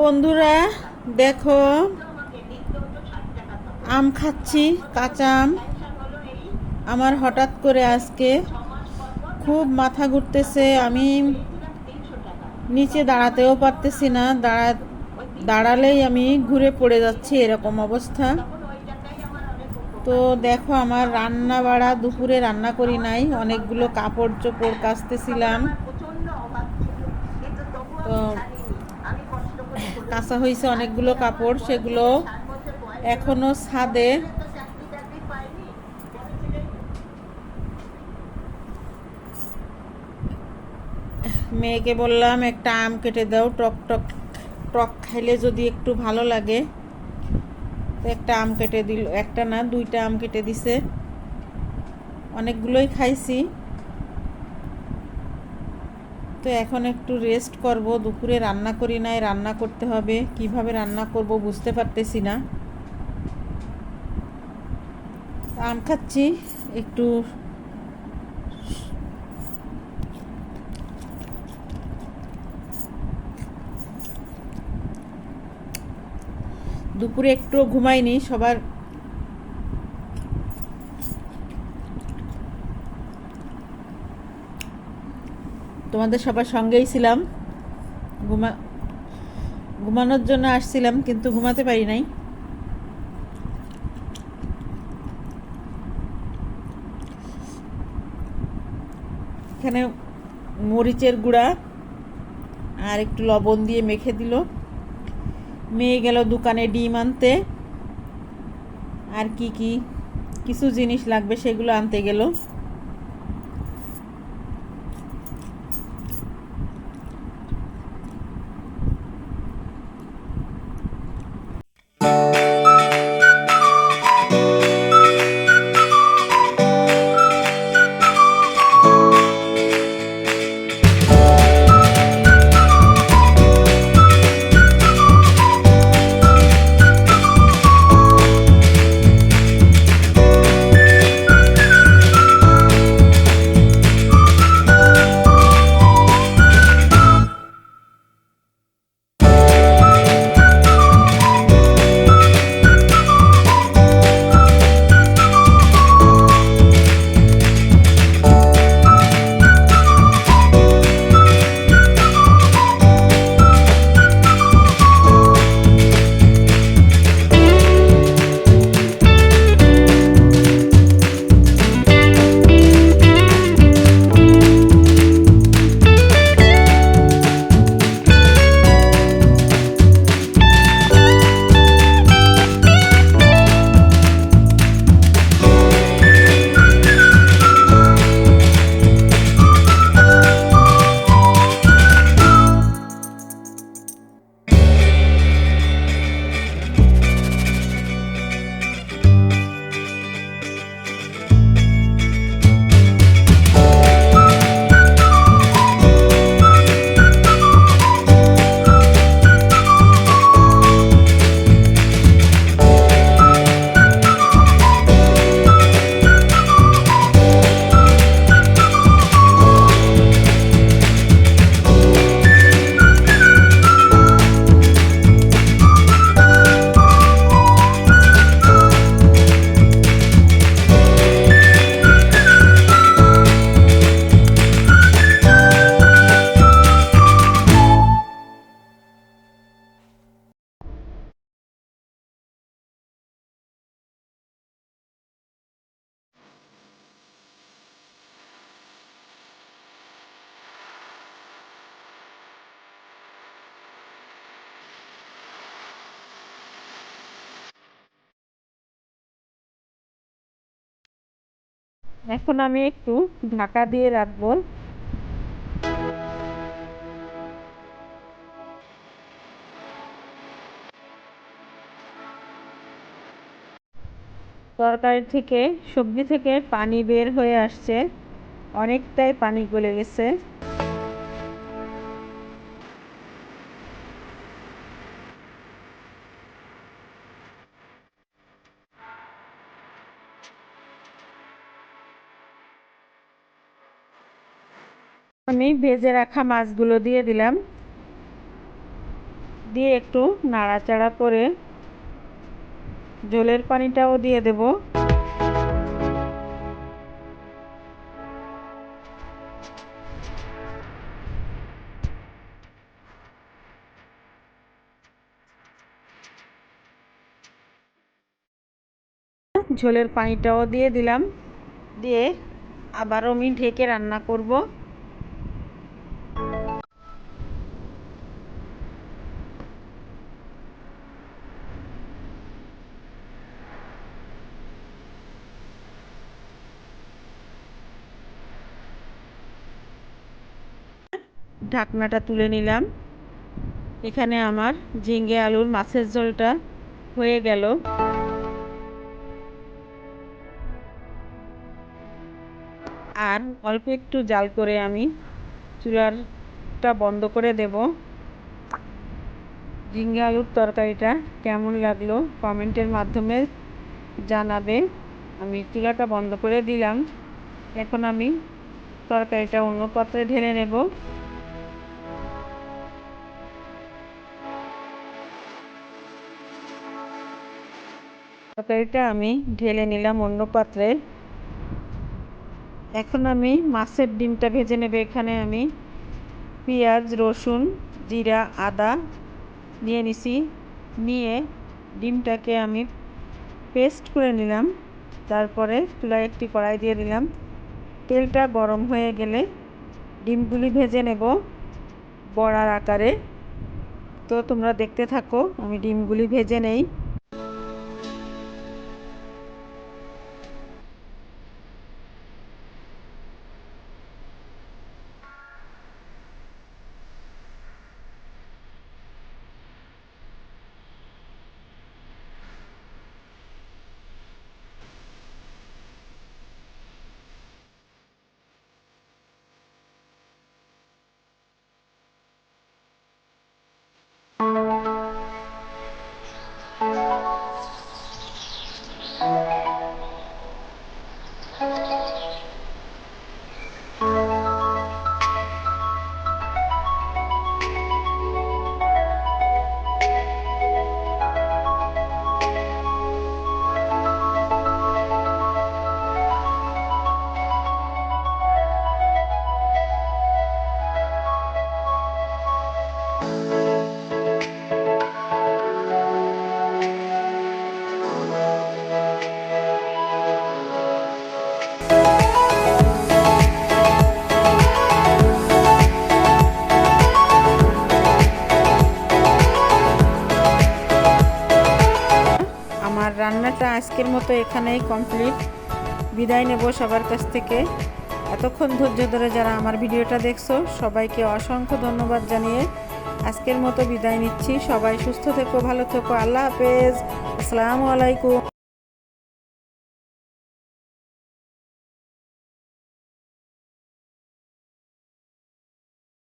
বন্ধুরা, দেখো, আম খাচ্ছি, কাঁচা আম। আমার হঠাৎ করে আজকে খুব মাথা ঘুরতেছে, আমি নিচে দাঁড়াতেও পারতেছি না, দাঁড়া, দাঁড়ালেই আমি ঘুরে পড়ে যাচ্ছি এরকম অবস্থা। তো দেখো, আমার রান্না বাড়া দুপুরে রান্না করি নাই, অনেকগুলো কাপড় চোপড় কাচতেছিলাম। তো কাঁচা হয়েছে অনেকগুলো কাপড়, সেগুলো এখনও ছাদে। মেয়েকে বললাম, একটা আম কেটে দাও, টক টক টক খাইলে যদি একটু ভালো লাগে। একটা আম কেটে দিল, একটা না, দুইটা আম কেটে দিছে। অনেকগুলোই খাইছি। তো এখন একটু রেস্ট করব। দুপুরে রান্না করি নাই, রান্না করতে হবে। কীভাবে রান্না করব বুঝতে পারতেছি না। আম খাচ্ছি, একটু দুপুরে একটু ঘুমাইনি, সবার তোমাদের সবার সঙ্গেই ছিলাম। ঘুমা, ঘুমানোর জন্য আসছিলাম, কিন্তু ঘুমাতে পারি নাই। এখানে মরিচের গুঁড়া আর একটু লবণ দিয়ে মেখে দিল। মেয়ে গেল দোকানে ডিম আনতে। আর কি কি, কিছু জিনিস লাগবে সেগুলো আনতে গেল। এখন আমি একটু ঢাকা দিয়ে রাখব। তরকারি থেকে, সবজি থেকে পানি বের হয়ে আসছে। অনেকটাই পানি গলে গেছে। আমি ভেজে রাখা মাছগুলো দিয়ে দিলাম। দিয়ে একটু নাড়াচাড়া করে জলের পানিটাও দিয়ে দেব। ঝোলের পানিটাও দিয়ে দিলাম। দিয়ে আবারও আমি ঢেকে রান্না করব। ঢাকনাটা তুলে নিলাম। এখানে আমার ঝিঙ্গে আলুর মাছের ঝোলটা হয়ে গেল। আর অল্প একটু জাল করে আমি চুলারটা বন্ধ করে দেব। ঝিঙ্গে আলুর তরকারিটা কেমন লাগল কমেন্টের মাধ্যমে জানাবে। আমি চুলাটা বন্ধ করে দিলাম। এখন আমি তরকারিটা অন্য পাত্রে ঢেলে নেব। তরকারিটা আমি ঢেলে নিলাম অন্য পাত্রে। এখন আমি মাছের ডিমটা ভেজে নেবে। এখানে আমি পেঁয়াজ, রসুন, জিরা, আদা নিয়ে নিছি। নিয়ে ডিমটাকে আমি পেস্ট করে নিলাম। তারপরে চুলায় একটি কড়াই দিয়ে দিলাম। তেলটা গরম হয়ে গেলে ডিমগুলি ভেজে নেব বড়ার আকারে। তো তোমরা দেখতে থাকো, আমি ডিমগুলি ভেজে নেই। রান্নাটা আজকের মতো এখানেই কমপ্লিট বিদায় নেব সবার কাছ থেকে। এতক্ষণ ধৈর্য ধরে যারা আমার ভিডিওটা দেখছ, সবাইকে অসংখ্য ধন্যবাদ জানিয়ে আজকের মতো বিদায় নিচ্ছি। সবাই সুস্থ থেকো, ভালো থেকো। আল্লাহ হাফেজ। আসসালামু আলাইকুম।